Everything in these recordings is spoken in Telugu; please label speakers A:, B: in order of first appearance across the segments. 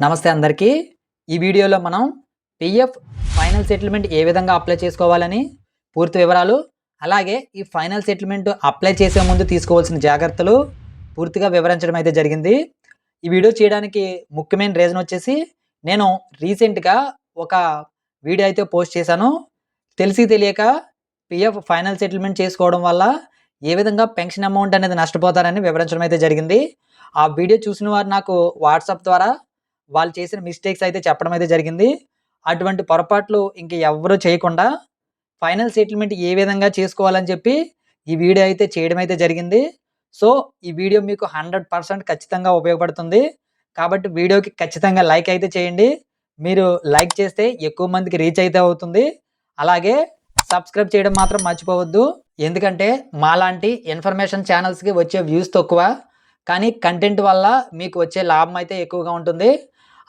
A: నమస్తే అందరికీ. ఈ వీడియోలో మనం పిఎఫ్ ఫైనల్ సెటిల్మెంట్ ఏ విధంగా అప్లై చేసుకోవాలని పూర్తి వివరాలు అలాగే ఈ ఫైనల్ సెటిల్మెంట్ అప్లై చేసే ముందు తీసుకోవాల్సిన జాగ్రత్తలు పూర్తిగా వివరించడం అయితే జరిగింది. ఈ వీడియో చేయడానికి ముఖ్యమైన రీజన్ వచ్చేసి నేను రీసెంట్గా ఒక వీడియో అయితే పోస్ట్ చేశాను. తెలిసి తెలియక పిఎఫ్ ఫైనల్ సెటిల్మెంట్ చేసుకోవడం వల్ల ఏ విధంగా పెన్షన్ అమౌంట్ అనేది నష్టపోతారని వివరించడం అయితే జరిగింది. ఆ వీడియో చూసిన వారు నాకు వాట్సాప్ ద్వారా వాళ్ళు చేసిన మిస్టేక్స్ అయితే చెప్పడం అయితే జరిగింది. అటువంటి పొరపాట్లు ఇంక ఎవరు చేయకుండా ఫైనల్ సెటిల్మెంట్ ఏ విధంగా చేసుకోవాలని చెప్పి ఈ వీడియో అయితే చేయడం అయితే జరిగింది. సో ఈ వీడియో మీకు హండ్రెడ్ పర్సెంట్ ఖచ్చితంగా ఉపయోగపడుతుంది. కాబట్టి వీడియోకి ఖచ్చితంగా లైక్ అయితే చేయండి. మీరు లైక్ చేస్తే ఎక్కువ మందికి రీచ్ అయితే అవుతుంది. అలాగే సబ్స్క్రైబ్ చేయడం మాత్రం మర్చిపోవద్దు. ఎందుకంటే మాలాంటి ఇన్ఫర్మేషన్ ఛానల్స్కి వచ్చే వ్యూస్ తక్కువ. కానీ కంటెంట్ వల్ల మీకు వచ్చే లాభం అయితే ఎక్కువగా ఉంటుంది.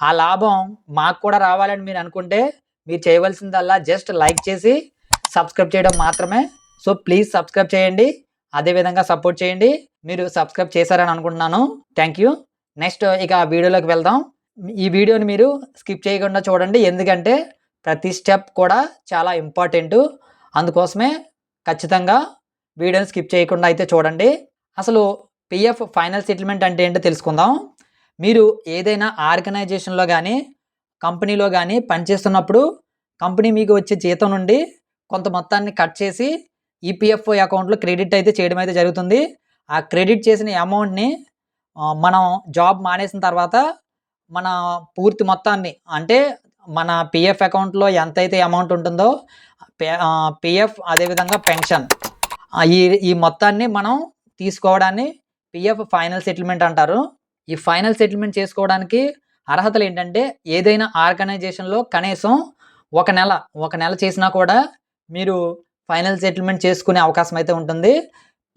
A: ఆ లాభం మాకు కూడా రావాలని మీరు అనుకుంటే మీరు చేయవలసిందల్లా జస్ట్ లైక్ చేసి సబ్స్క్రైబ్ చేయడం మాత్రమే. సో ప్లీజ్ సబ్స్క్రైబ్ చేయండి. అదేవిధంగా సపోర్ట్ చేయండి. మీరు సబ్స్క్రైబ్ చేశారని అనుకుంటున్నాను. Thank you. నెక్స్ట్ ఇక ఆ వీడియోలోకి వెళ్దాం. ఈ వీడియోని మీరు స్కిప్ చేయకుండా చూడండి. ఎందుకంటే ప్రతి స్టెప్ కూడా చాలా ఇంపార్టెంట్. అందుకోసమే ఖచ్చితంగా వీడియోని స్కిప్ చేయకుండా అయితే చూడండి. అసలు పిఎఫ్ ఫైనల్ సెటిల్మెంట్ అంటే ఏంటో తెలుసుకుందాం. మీరు ఏదైనా ఆర్గనైజేషన్లో కానీ కంపెనీలో కానీ పనిచేస్తున్నప్పుడు కంపెనీ మీకు వచ్చే జీతం నుండి కొంత మొత్తాన్ని కట్ చేసి ఈపీఎఫ్ఓ అకౌంట్లో క్రెడిట్ అయితే చేయడం అయితే జరుగుతుంది. ఆ క్రెడిట్ చేసిన అమౌంట్ని మనం జాబ్ మానేసిన తర్వాత మన పూర్తి మొత్తాన్ని అంటే మన పిఎఫ్ అకౌంట్లో ఎంతైతే అమౌంట్ ఉంటుందో పిఎఫ్ అదేవిధంగా పెన్షన్ ఈ ఈ మొత్తాన్ని మనం తీసుకోవడాన్ని పిఎఫ్ ఫైనల్ సెటిల్మెంట్ అంటారు. ఈ ఫైనల్ సెటిల్మెంట్ చేసుకోవడానికి అర్హతలు ఏంటంటే ఏదైనా ఆర్గనైజేషన్లో కనీసం ఒక నెల ఒక నెల చేసినా కూడా మీరు ఫైనల్ సెటిల్మెంట్ చేసుకునే అవకాశం అయితే ఉంటుంది.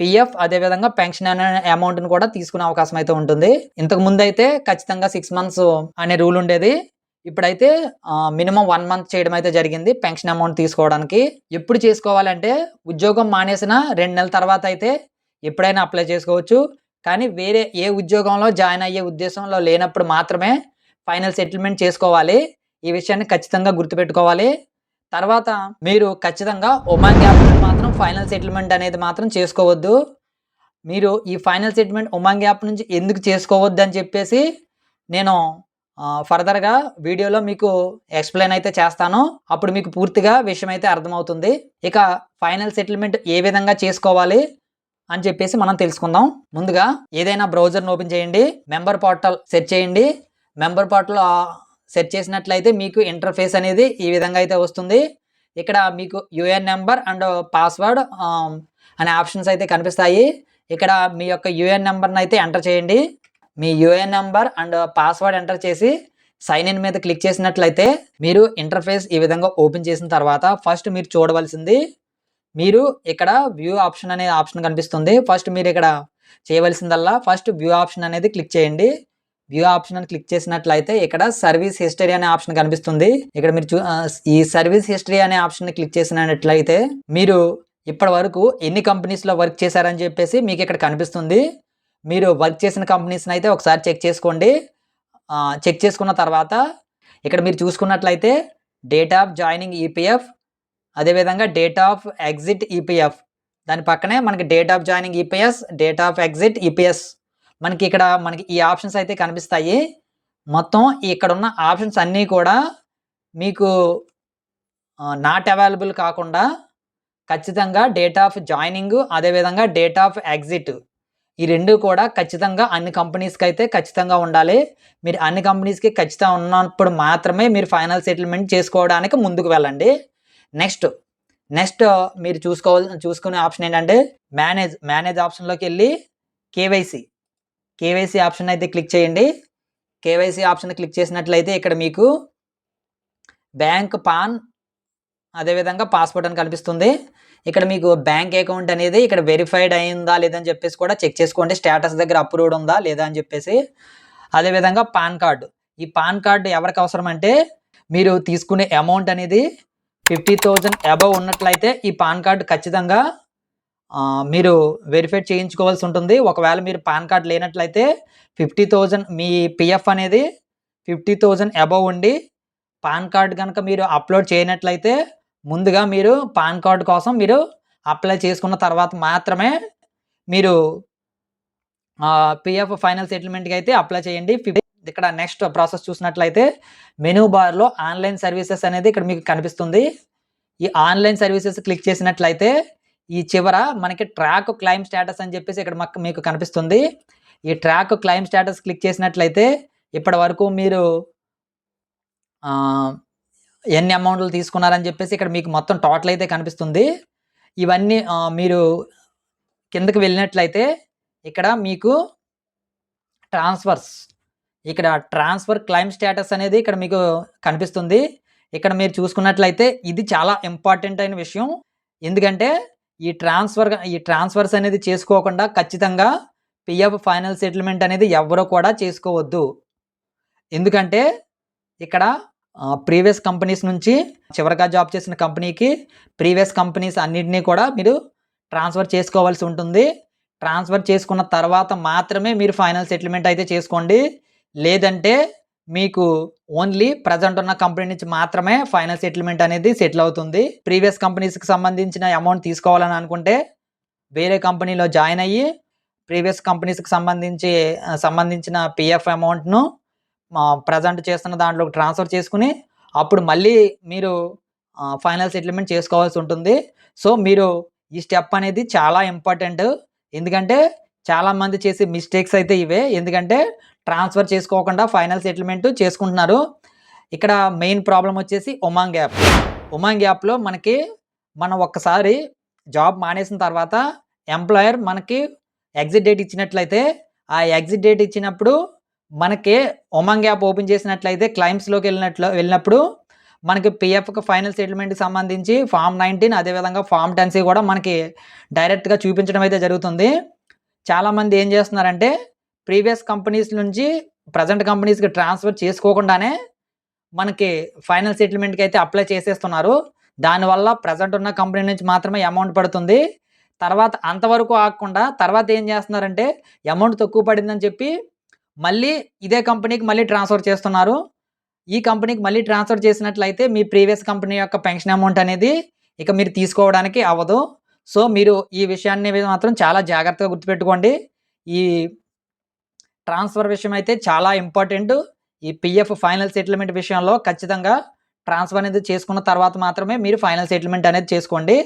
A: పిఎఫ్ అదేవిధంగా పెన్షన్ అనే అమౌంట్ని కూడా తీసుకునే అవకాశం అయితే ఉంటుంది. ఇంతకు ముందు అయితే ఖచ్చితంగా సిక్స్ మంత్స్ అనే రూల్ ఉండేది. ఇప్పుడైతే మినిమం వన్ మంత్ చేయడం అయితే జరిగింది పెన్షన్ అమౌంట్ తీసుకోవడానికి. ఎప్పుడు చేసుకోవాలంటే ఉద్యోగం మానేసిన రెండు నెలల తర్వాత అయితే ఎప్పుడైనా అప్లై చేసుకోవచ్చు. కానీ వేరే ఏ ఉద్యోగంలో జాయిన్ అయ్యే ఉద్దేశంలో లేనప్పుడు మాత్రమే ఫైనల్ సెటిల్మెంట్ చేసుకోవాలి. ఈ విషయాన్ని ఖచ్చితంగా గుర్తుపెట్టుకోవాలి. తర్వాత మీరు ఖచ్చితంగా ఒమాన్ యాప్ మాత్రం ఫైనల్ సెటిల్మెంట్ అనేది మాత్రం చేసుకోవద్దు. మీరు ఈ ఫైనల్ సెటిల్మెంట్ ఉమాంగ్ యాప్ నుంచి ఎందుకు చేసుకోవద్దు అని చెప్పేసి నేను ఫర్దర్గా వీడియోలో మీకు ఎక్స్ప్లెయిన్ అయితే చేస్తాను. అప్పుడు మీకు పూర్తిగా విషయం అయితే అర్థమవుతుంది. ఇక ఫైనల్ సెటిల్మెంట్ ఏ విధంగా చేసుకోవాలి? అని చెప్పేసి మనం తెలుసుకుందాం. ముందుగా ఏదైనా బ్రౌజర్ని ఓపెన్ చేయండి మెంబర్ పోర్టల్ సెట్ చేయండి. మెంబర్ పోర్టల్ సెట్ చేసినట్లయితే మీకు ఇంటర్ఫేస్ అనేది ఈ విధంగా అయితే వస్తుంది. ఇక్కడ మీకు యూఏఎన్ నెంబర్ అండ్ పాస్వర్డ్ అనే ఆప్షన్స్ అయితే కనిపిస్తాయి. ఇక్కడ మీ యొక్క యుఏఎన్ నెంబర్ని అయితే ఎంటర్ చేయండి. మీ UAN number and password enter చేసి సైన్ ఇన్ మీద క్లిక్ చేసినట్లయితే మీరు ఇంటర్ఫేస్ ఈ విధంగా ఓపెన్ చేసిన తర్వాత ఫస్ట్ మీరు చూడవలసింది మీరు ఇక్కడ వ్యూ ఆప్షన్ అనే ఆప్షన్ కనిపిస్తుంది. ఫస్ట్ మీరు ఇక్కడ చేయవలసిందల్లా ఫస్ట్ వ్యూ ఆప్షన్ అనేది క్లిక్ చేయండి. వ్యూ ఆప్షన్ అని క్లిక్ చేసినట్లయితే ఇక్కడ సర్వీస్ హిస్టరీ అనే ఆప్షన్ కనిపిస్తుంది. ఇక్కడ మీరు ఈ సర్వీస్ హిస్టరీ అనే ఆప్షన్ క్లిక్ చేసినట్లయితే మీరు ఇప్పటి వరకు ఎన్ని కంపెనీస్లో వర్క్ చేశారని చెప్పేసి మీకు ఇక్కడ కనిపిస్తుంది. మీరు వర్క్ చేసిన కంపెనీస్ని అయితే ఒకసారి చెక్ చేసుకోండి. చెక్ చేసుకున్న తర్వాత ఇక్కడ మీరు చూసుకున్నట్లయితే డేట్ ఆఫ్ జాయినింగ్ ఈపీఎఫ్ అదేవిధంగా డేట్ ఆఫ్ ఎగ్జిట్ ఈపీఎఫ్ దాని పక్కనే మనకి date of joining EPS date of exit EPS మనకి ఇక్కడ మనకి ఈ ఆప్షన్స్ అయితే కనిపిస్తాయి. మొత్తం ఇక్కడ ఉన్న ఆప్షన్స్ అన్నీ కూడా మీకు నాట్ అవైలబుల్ కాకుండా ఖచ్చితంగా డేట్ ఆఫ్ జాయినింగ్ అదేవిధంగా డేట్ ఆఫ్ ఎగ్జిట్ ఈ రెండు కూడా ఖచ్చితంగా అన్ని కంపెనీస్కి అయితే ఖచ్చితంగా ఉండాలి. మీరు అన్ని కంపెనీస్కి ఖచ్చితంగా ఉన్నప్పుడు మాత్రమే మీరు ఫైనల్ సెటిల్మెంట్ చేసుకోవడానికి ముందుకు వెళ్ళండి. నెక్స్ట్ నెక్స్ట్ మీరు చూసుకోవాలి చూసుకునే ఆప్షన్ ఏంటంటే మేనేజ్ మేనేజ్ ఆప్షన్లోకి వెళ్ళి కేవైసీ. కేవైసీ ఆప్షన్ అయితే క్లిక్ చేయండి. కేవైసీ ఆప్షన్ క్లిక్ చేసినట్లయితే ఇక్కడ మీకు బ్యాంక్ పాన్ అదేవిధంగా పాస్పోర్ట్ అని కనిపిస్తుంది. ఇక్కడ మీకు బ్యాంక్ అకౌంట్ అనేది ఇక్కడ వెరిఫైడ్ అయిందా లేదని చెప్పేసి కూడా చెక్ చేసుకోండి. స్టేటస్ దగ్గర అప్రూవ్డ్ ఉందా లేదా అని చెప్పేసి. అదేవిధంగా పాన్ కార్డు. ఈ పాన్ కార్డు ఎవరికి అవసరం అంటే మీరు తీసుకునే అమౌంట్ అనేది ఫిఫ్టీ థౌజండ్ అబవ్ ఉన్నట్లయితే ఈ పాన్ కార్డు ఖచ్చితంగా మీరు వెరిఫై చేయించుకోవాల్సి ఉంటుంది. ఒకవేళ మీరు పాన్ కార్డ్ లేనట్లయితే ఫిఫ్టీ థౌజండ్ మీ పిఎఫ్ అనేది ఫిఫ్టీ థౌజండ్ అబవ్ ఉండి పాన్ కార్డ్ కనుక మీరు అప్లోడ్ చేయనట్లయితే ముందుగా మీరు పాన్ కార్డ్ కోసం మీరు అప్లై చేసుకున్న తర్వాత మాత్రమే మీరు పిఎఫ్ ఫైనల్ సెటిల్మెంట్కి అయితే అప్లై చేయండి. ఫిఫ్- ఇక్కడ నెక్స్ట్ ప్రాసెస్ చూసినట్లయితే మెనూ బార్లో ఆన్లైన్ సర్వీసెస్ అనేది ఇక్కడ మీకు కనిపిస్తుంది. ఈ ఆన్లైన్ సర్వీసెస్ క్లిక్ చేసినట్లయితే ఈ చివర మనకి ట్రాక్ క్లైమ్ స్టేటస్ అని చెప్పేసి ఇక్కడ మాకు మీకు కనిపిస్తుంది. ఈ ట్రాక్ క్లైమ్ స్టేటస్ క్లిక్ చేసినట్లయితే ఇప్పటి వరకు మీరు ఎన్ని అమౌంట్లు తీసుకున్నారని చెప్పేసి ఇక్కడ మీకు మొత్తం టోటల్ అయితే కనిపిస్తుంది. ఇవన్నీ మీరు కిందకి వెళ్ళినట్లయితే ఇక్కడ మీకు ట్రాన్స్ఫర్స్ ఇక్కడ ట్రాన్స్ఫర్ క్లైమ్ స్టేటస్ అనేది ఇక్కడ మీకు కనిపిస్తుంది. ఇక్కడ మీరు చూసుకున్నట్లయితే ఇది చాలా ఇంపార్టెంట్ అయిన విషయం. ఎందుకంటే ఈ ట్రాన్స్ఫర్ ఈ ట్రాన్స్ఫర్స్ అనేది చేసుకోకుండా ఖచ్చితంగా పిఎఫ్ ఫైనల్ సెటిల్మెంట్ అనేది ఎవరో కూడా చేసుకోవద్దు. ఎందుకంటే ఇక్కడ ప్రీవియస్ కంపెనీస్ నుంచి చివరిగా జాబ్ చేసిన కంపెనీకి ప్రీవియస్ కంపెనీస్ అన్నింటినీ కూడా మీరు ట్రాన్స్ఫర్ చేసుకోవాల్సి ఉంటుంది. ట్రాన్స్ఫర్ చేసుకున్న తర్వాత మాత్రమే మీరు ఫైనల్ సెటిల్మెంట్ అయితే చేసుకోండి. లేదంటే మీకు ఓన్లీ ప్రజెంట్ ఉన్న కంపెనీ నుంచి మాత్రమే ఫైనల్ సెటిల్మెంట్ అనేది సెటిల్ అవుతుంది. ప్రీవియస్ కంపెనీస్కి సంబంధించిన అమౌంట్ తీసుకోవాలని అనుకుంటే వేరే కంపెనీలో జాయిన్ అయ్యి ప్రీవియస్ కంపెనీస్కి సంబంధించి సంబంధించిన పిఎఫ్ అమౌంట్ను ప్రజెంట్ చేస్తున్న దాంట్లోకి ట్రాన్స్ఫర్ చేసుకుని అప్పుడు మళ్ళీ మీరు ఫైనల్ సెటిల్మెంట్ చేసుకోవాల్సి ఉంటుంది. సో మీరు ఈ స్టెప్ అనేది చాలా ఇంపార్టెంట్ ఎందుకంటే చాలామంది చేసే మిస్టేక్స్ అయితే ఇవే. ఎందుకంటే ట్రాన్స్ఫర్ చేసుకోకుండా ఫైనల్ సెటిల్మెంట్ చేసుకుంటున్నారు. ఇక్కడ మెయిన్ ప్రాబ్లం వచ్చేసి ఉమాంగ్ యాప్ ఉమాంగ్ యాప్లో మనకి మనం ఒక్కసారి జాబ్ మానేసిన తర్వాత ఎంప్లాయర్ మనకి ఎగ్జిట్ డేట్ ఇచ్చినట్లయితే ఆ ఎగ్జిట్ డేట్ ఇచ్చినప్పుడు మనకి ఉమాంగ్ యాప్ ఓపెన్ చేసినట్లయితే క్లైమ్స్లోకి వెళ్ళినట్లు వెళ్ళినప్పుడు మనకి పిఎఫ్కి ఫైనల్ సెటిల్మెంట్కి సంబంధించి ఫామ్ నైన్టీన్ అదేవిధంగా ఫామ్ టెన్సీ కూడా మనకి డైరెక్ట్గా చూపించడం అయితే జరుగుతుంది. చాలామంది ఏం చేస్తున్నారంటే ప్రీవియస్ కంపెనీస్ నుంచి ప్రజెంట్ కంపెనీస్కి ట్రాన్స్ఫర్ చేసుకోకుండానే మనకి ఫైనల్ సెటిల్మెంట్కి అయితే అప్లై చేసేస్తున్నారు. దానివల్ల ప్రజెంట్ ఉన్న కంపెనీ నుంచి మాత్రమే అమౌంట్ పడుతుంది. తర్వాత అంతవరకు ఆగకుండా తర్వాత ఏం చేస్తున్నారంటే అమౌంట్ తక్కువ పడిందని చెప్పి మళ్ళీ ఇదే కంపెనీకి మళ్ళీ ట్రాన్స్ఫర్ చేస్తున్నారు. ఈ కంపెనీకి మళ్ళీ ట్రాన్స్ఫర్ చేసినట్లయితే మీ ప్రీవియస్ కంపెనీ యొక్క పెన్షన్ అమౌంట్ అనేది ఇక మీరు తీసుకోవడానికి అవ్వదు. సో మీరు ఈ విషయాన్ని మాత్రం చాలా జాగ్రత్తగా గుర్తుపెట్టుకోండి. ఈ ట్రాన్స్ఫర్ విషయం అయితే చాలా ఇంపార్టెంట్. ఈ పిఎఫ్ ఫైనల్ సెటిల్మెంట్ విషయంలో ఖచ్చితంగా ట్రాన్స్ఫర్ అనేది చేసుకున్న తర్వాత మాత్రమే మీరు ఫైనల్ సెటిల్మెంట్ అనేది చేసుకోండి.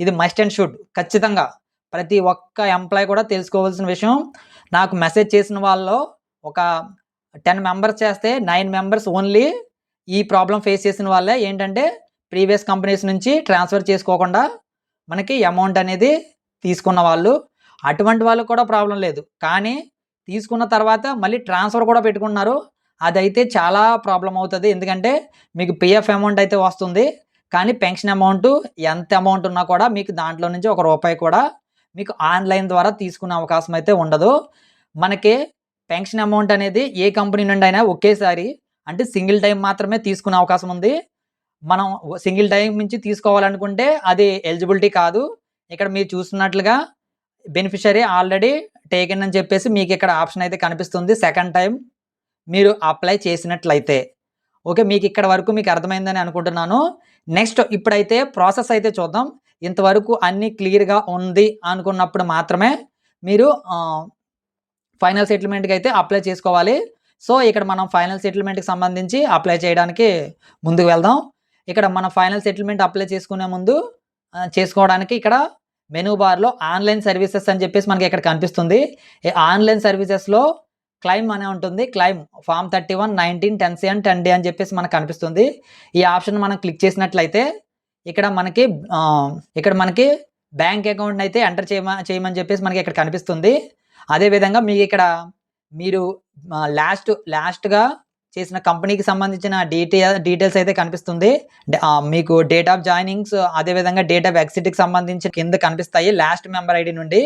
A: ఇది మస్ట్ అండ్ షుడ్ ఖచ్చితంగా. ప్రతి ఒక్క ఎంప్లాయ్ కూడా తెలుసుకోవాల్సిన విషయం. నాకు మెసేజ్ చేసిన వాళ్ళలో ఒక టెన్ మెంబర్స్ చేస్తే నైన్ మెంబర్స్ ఓన్లీ ఈ ప్రాబ్లం ఫేస్ చేసిన వాళ్ళే. ఏంటంటే ప్రీవియస్ కంపెనీస్ నుంచి ట్రాన్స్ఫర్ చేసుకోకుండా మనకి అమౌంట్ అనేది తీసుకున్న వాళ్ళు. అటువంటి వాళ్ళకు కూడా ప్రాబ్లం లేదు. కానీ తీసుకున్న తర్వాత మళ్ళీ ట్రాన్స్ఫర్ కూడా పెట్టుకున్నారు అదైతే చాలా ప్రాబ్లం అవుతుంది. ఎందుకంటే మీకు పిఎఫ్ అమౌంట్ అయితే వస్తుంది. కానీ పెన్షన్ అమౌంట్ ఎంత అమౌంట్ ఉన్నా కూడా మీకు దాంట్లో నుంచి ఒక రూపాయి కూడా మీకు ఆన్లైన్ ద్వారా తీసుకునే అవకాశం అయితే ఉండదు. మనకి పెన్షన్ అమౌంట్ అనేది ఏ కంపెనీ నుండి అయినా ఒకేసారి అంటే సింగిల్ టైం మాత్రమే తీసుకునే అవకాశం ఉంది. మనం సింగిల్ టైం నుంచి తీసుకోవాలనుకుంటే అది ఎలిజిబిలిటీ కాదు. ఇక్కడ మీరు చూస్తున్నట్లుగా బెనిఫిషరీ ఆల్రెడీ టేకెన్ అని చెప్పేసి మీకు ఇక్కడ ఆప్షన్ అయితే కనిపిస్తుంది సెకండ్ టైం మీరు అప్లై చేసినట్లయితే. ఓకే మీకు ఇక్కడ వరకు మీకు అర్థమైందని అనుకుంటున్నాను. నెక్స్ట్ ఇప్పుడైతే ప్రాసెస్ అయితే చూద్దాం. ఇంతవరకు అన్నీ క్లియర్గా ఉంది అనుకున్నప్పుడు మాత్రమే మీరు ఫైనల్ సెటిల్మెంట్కి అయితే అప్లై చేసుకోవాలి. సో ఇక్కడ మనం ఫైనల్ సెటిల్మెంట్కి సంబంధించి అప్లై చేయడానికి ముందుకు వెళ్దాం. ఇక్కడ మన ఫైనల్ సెటిల్మెంట్ అప్లై చేసుకునే ముందు చేసుకోవడానికి ఇక్కడ మెనూ బార్లో ఆన్లైన్ సర్వీసెస్ అని చెప్పేసి మనకి ఇక్కడ కనిపిస్తుంది. ఈ ఆన్లైన్ సర్వీసెస్లో క్లైమ్ అనే ఉంటుంది. Claim form thirty one nineteen ten C and ten D అని చెప్పేసి మనకు కనిపిస్తుంది. ఈ ఆప్షన్ మనం క్లిక్ చేసినట్లయితే ఇక్కడ మనకి ఇక్కడ మనకి బ్యాంక్ అకౌంట్ అయితే ఎంటర్ చేయమ చేయమని చెప్పేసి మనకి ఇక్కడ కనిపిస్తుంది. అదేవిధంగా మీకు ఇక్కడ మీరు లాస్ట్ లాస్ట్గా చేసిన కంపెనీకి సంబంధించిన డీటెయిల్ డీటెయిల్స్ అయితే కనిపిస్తుంది. మీకు డేట్ ఆఫ్ జాయినింగ్స్ అదేవిధంగా డేట్ ఆఫ్ ఎగ్జిట్కి సంబంధించి కింద కనిపిస్తాయి లాస్ట్ మెంబర్ ఐడి నుండి.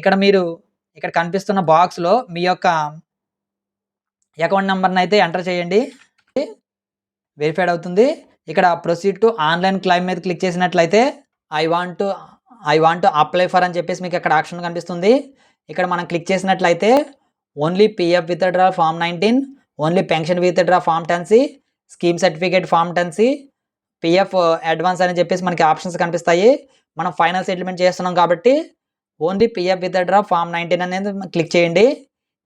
A: ఇక్కడ మీరు ఇక్కడ కనిపిస్తున్న బాక్స్లో మీ యొక్క అకౌంట్ నెంబర్ని అయితే ఎంటర్ చేయండి. వెరిఫైడ్ అవుతుంది. ఇక్కడ ప్రొసీడ్ టు ఆన్లైన్ క్లైమ్ మీద క్లిక్ చేసినట్లయితే I want I want apply for అని చెప్పేసి మీకు ఇక్కడ ఆప్షన్ కనిపిస్తుంది. ఇక్కడ మనం క్లిక్ చేసినట్లయితే only PF withdraw form nineteen only pension withdraw form ten C scheme certificate form ten C PF uh, advance అని చెప్పేసి మనకి ఆప్షన్స్ కనిపిస్తాయి. మనం ఫైనల్ సెటిల్మెంట్ చేస్తున్నాం కాబట్టి only PF withdraw form nineteen అనేది క్లిక్ చేయండి.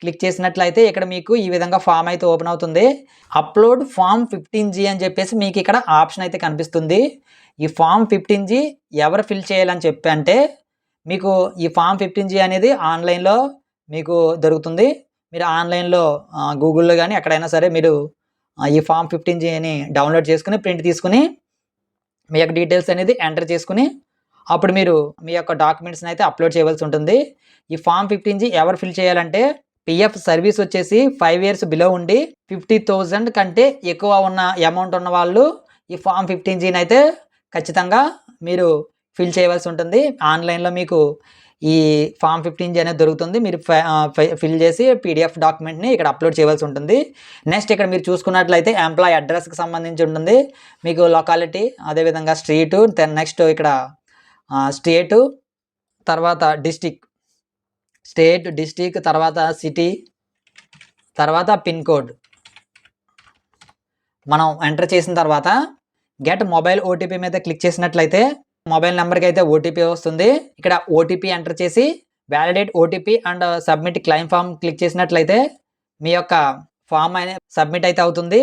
A: క్లిక్ చేసినట్లయితే ఇక్కడ మీకు ఈ విధంగా ఫామ్ అయితే ఓపెన్ అవుతుంది. అప్లోడ్ ఫామ్ ఫిఫ్టీన్ జీ అని చెప్పేసి మీకు ఇక్కడ ఆప్షన్ అయితే కనిపిస్తుంది. ఈ ఫామ్ ఫిఫ్టీన్ జీ ఎవరు ఫిల్ చేయాలని చెప్పి అంటే మీకు ఈ ఫామ్ ఫిఫ్టీన్ జీ అనేది ఆన్లైన్లో మీకు దొరుకుతుంది. మీరు ఆన్లైన్లో గూగుల్లో కానీ ఎక్కడైనా సరే మీరు ఈ ఫామ్ ఫిఫ్టీన్ జీని డౌన్లోడ్ చేసుకుని ప్రింట్ తీసుకుని మీ యొక్క డీటెయిల్స్ అనేది ఎంటర్ చేసుకుని అప్పుడు మీరు మీ యొక్క డాక్యుమెంట్స్ని అయితే అప్లోడ్ చేయవలసి ఉంటుంది. ఈ ఫామ్ ఫిఫ్టీన్ జీ ఎవరు ఫిల్ చేయాలంటే పిఎఫ్ సర్వీస్ వచ్చేసి ఫైవ్ ఇయర్స్ బిలో ఉండి ఫిఫ్టీ థౌజండ్ కంటే ఎక్కువ ఉన్న అమౌంట్ ఉన్న వాళ్ళు ఈ ఫామ్ ఫిఫ్టీన్ జీని అయితే ఖచ్చితంగా మీరు ఫిల్ చేయవలసి ఉంటుంది. ఆన్లైన్లో మీకు ఈ ఫామ్ ఫిఫ్టీన్ జీ అనేది దొరుకుతుంది. మీరు ఫిల్ చేసి పీడిఎఫ్ డాక్యుమెంట్ని ఇక్కడ అప్లోడ్ చేయవలసి ఉంటుంది. నెక్స్ట్ ఇక్కడ మీరు చూసుకున్నట్లయితే ఎంప్లాయ్ అడ్రస్కి సంబంధించి ఉంటుంది. మీకు లొకాలిటీ అదేవిధంగా స్ట్రీటు నెక్స్ట్ ఇక్కడ స్టేటు తర్వాత డిస్టిక్. స్టేట్ డిస్టిక్ తర్వాత సిటీ తర్వాత పిన్ కోడ్. మనం ఎంటర్ చేసిన తర్వాత గెట్ మొబైల్ ఓటీపీ మీద క్లిక్ చేసినట్లయితే మొబైల్ నెంబర్కి అయితే ఓటీపీ వస్తుంది. ఇక్కడ ఓటీపీ ఎంటర్ చేసి validate OTP and submit claim form click చేసినట్లయితే మీ యొక్క ఫామ్ అనేది సబ్మిట్ అయితే అవుతుంది.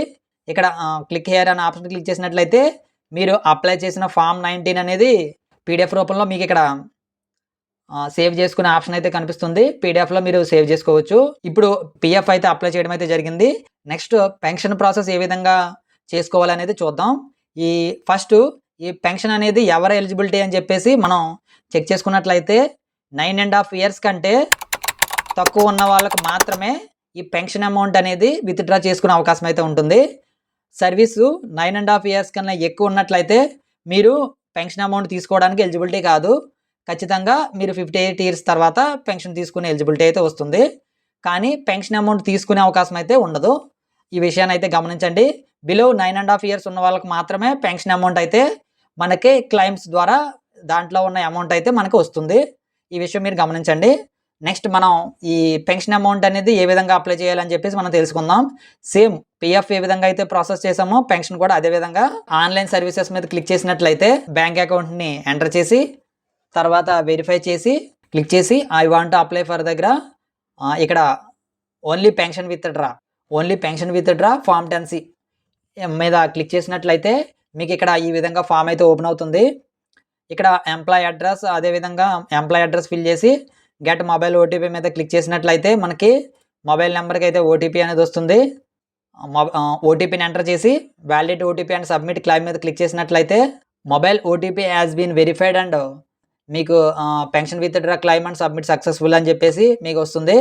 A: ఇక్కడ క్లిక్ హియర్ అనే ఆప్షన్ క్లిక్ చేసినట్లయితే మీరు అప్లై చేసిన ఫామ్ నైన్టీన్ అనేది పీడిఎఫ్ రూపంలో మీకు ఇక్కడ సేవ్ చేసుకునే ఆప్షన్ అయితే కనిపిస్తుంది. పీడిఎఫ్లో మీరు సేవ్ చేసుకోవచ్చు. ఇప్పుడు పిఎఫ్ అయితే అప్లై చేయడం అయితే జరిగింది. నెక్స్ట్ పెన్షన్ ప్రాసెస్ ఏ విధంగా చేసుకోవాలనేది చూద్దాం. ఈ ఫస్ట్ ఈ పెన్షన్ అనేది ఎవరు ఎలిజిబిలిటీ అని చెప్పేసి మనం చెక్ చేసుకున్నట్లయితే నైన్ అండ్ హాఫ్ ఇయర్స్ కంటే తక్కువ ఉన్న వాళ్ళకు మాత్రమే ఈ పెన్షన్ అమౌంట్ అనేది విత్డ్రా చేసుకునే అవకాశం అయితే ఉంటుంది. Service nine and half years కన్నా ఎక్కువ ఉన్నట్లయితే మీరు పెన్షన్ అమౌంట్ తీసుకోవడానికి ఎలిజిబిలిటీ కాదు. ఖచ్చితంగా మీరు ఫిఫ్టీ ఎయిట్ ఇయర్స్ తర్వాత పెన్షన్ తీసుకునే ఎలిజిబిలిటీ అయితే వస్తుంది. కానీ పెన్షన్ అమౌంట్ తీసుకునే అవకాశం అయితే ఉండదు. ఈ విషయాన్ని అయితే గమనించండి. Below nine and half years ఉన్న వాళ్ళకి మాత్రమే పెన్షన్ అమౌంట్ అయితే మనకి క్లైమ్స్ ద్వారా దాంట్లో ఉన్న అమౌంట్ అయితే మనకు వస్తుంది. ఈ విషయం మీరు గమనించండి. నెక్స్ట్ మనం ఈ పెన్షన్ అమౌంట్ అనేది ఏ విధంగా అప్లై చేయాలని చెప్పేసి మనం తెలుసుకుందాం. సేమ్ పిఎఫ్ ఏ విధంగా అయితే ప్రాసెస్ చేసామో పెన్షన్ కూడా అదే విధంగా ఆన్లైన్ సర్వీసెస్ మీద క్లిక్ చేసినట్లయితే బ్యాంక్ అకౌంట్ని ఎంటర్ చేసి తర్వాత వెరిఫై చేసి క్లిక్ చేసి ఐ వాంట్ అప్లై ఫర్ దగ్గర ఇక్కడ only pension withdraw only pension withdraw form ten C మీద క్లిక్ చేసినట్లయితే మీకు ఇక్కడ ఈ విధంగా ఫామ్ అయితే ఓపెన్ అవుతుంది. ఇక్కడ ఎంప్లాయ్ అడ్రస్ అదేవిధంగా ఎంప్లాయ్ అడ్రస్ ఫిల్ చేసి గెట్ మొబైల్ ఓటీపీ మీద క్లిక్ చేసినట్లయితే మనకి మొబైల్ నెంబర్కి అయితే ఓటీపీ అనేది వస్తుంది. ఓటీపీని ఎంటర్ చేసి valid OTP and submit claim మీద క్లిక్ చేసినట్లయితే mobile OTP has been verified and మీకు pension withdraw claim and submit successful అని చెప్పేసి మీకు వస్తుంది.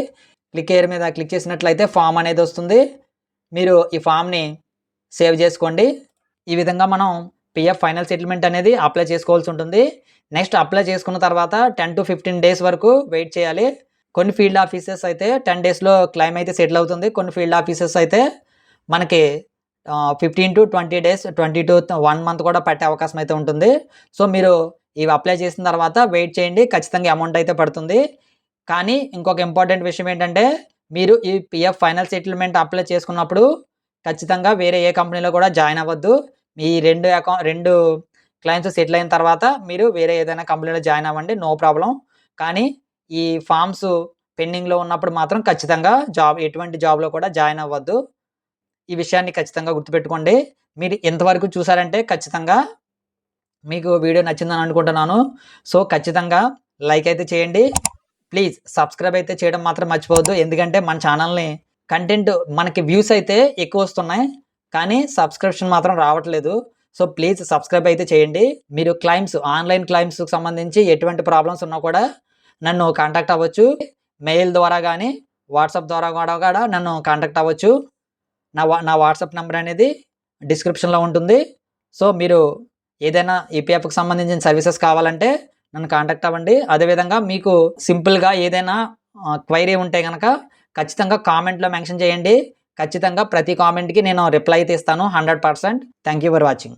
A: క్లిక్ ఎయిర్ మీద క్లిక్ చేసినట్లయితే ఫామ్ అనేది వస్తుంది. మీరు ఈ ఫామ్ని సేవ్ చేసుకోండి. ఈ విధంగా మనం పిఎఫ్ ఫైనల్ సెటిల్మెంట్ అనేది అప్లై చేసుకోవాల్సి ఉంటుంది. నెక్స్ట్ అప్లై చేసుకున్న తర్వాత టెన్ టు ఫిఫ్టీన్ డేస్ వరకు వెయిట్ చేయాలి. కొన్ని ఫీల్డ్ ఆఫీసెస్ అయితే టెన్ డేస్లో క్లైమ్ అయితే సెటిల్ అవుతుంది. కొన్ని ఫీల్డ్ ఆఫీసెస్ అయితే మనకి fifteen to twenty days twenty to one month కూడా పట్టే అవకాశం అయితే ఉంటుంది. సో మీరు ఇవి అప్లై చేసిన తర్వాత వెయిట్ చేయండి. ఖచ్చితంగా అమౌంట్ అయితే పడుతుంది. కానీ ఇంకొక ఇంపార్టెంట్ విషయం ఏంటంటే మీరు ఈ పిఎఫ్ ఫైనల్ సెటిల్మెంట్ అప్లై చేసుకున్నప్పుడు ఖచ్చితంగా వేరే ఏ కంపెనీలో కూడా జాయిన్ అవ్వద్దు. మీ రెండు అకౌంట్ రెండు క్లయింట్స్ సెటిల్ అయిన తర్వాత మీరు వేరే ఏదైనా కంపెనీలో జాయిన్ అవ్వండి నో ప్రాబ్లం. కానీ ఈ ఫామ్స్ పెండింగ్లో ఉన్నప్పుడు మాత్రం ఖచ్చితంగా జాబ్ ఎటువంటి జాబ్లో కూడా జాయిన్ అవ్వద్దు. ఈ విషయాన్ని ఖచ్చితంగా గుర్తుపెట్టుకోండి. మీరు ఎంతవరకు చూసారంటే ఖచ్చితంగా మీకు వీడియో నచ్చిందని అనుకుంటున్నాను. సో ఖచ్చితంగా లైక్ అయితే చేయండి. ప్లీజ్ సబ్స్క్రైబ్ అయితే చేయడం మాత్రం మర్చిపోవద్దు. ఎందుకంటే మన ఛానల్ని కంటెంట్ మనకి వ్యూస్ అయితే ఎక్కువ వస్తున్నాయి కానీ సబ్స్క్రిప్షన్ మాత్రం రావట్లేదు. సో ప్లీజ్ సబ్స్క్రైబ్ అయితే చేయండి. మీరు క్లైమ్స్ ఆన్లైన్ క్లైమ్స్కి సంబంధించి ఎటువంటి ప్రాబ్లమ్స్ ఉన్నా కూడా నన్ను కాంటాక్ట్ అవ్వచ్చు. మెయిల్ ద్వారా కానీ వాట్సాప్ ద్వారా కూడా కూడా నన్ను కాంటాక్ట్ అవ్వచ్చు. నా నా వాట్సాప్ నెంబర్ అనేది డిస్క్రిప్షన్లో ఉంటుంది. సో మీరు ఏదైనా ఈపీఎఫ్కి సంబంధించిన సర్వీసెస్ కావాలంటే నన్ను కాంటాక్ట్ అవ్వండి. అదేవిధంగా మీకు సింపుల్గా ఏదైనా క్వైరీ ఉంటే కనుక ఖచ్చితంగా కామెంట్లో మెన్షన్ చేయండి. ఖచ్చితంగా ప్రతి కామెంట్కి నేను రిప్లై అయితే ఇస్తాను hundred percent thank you for watching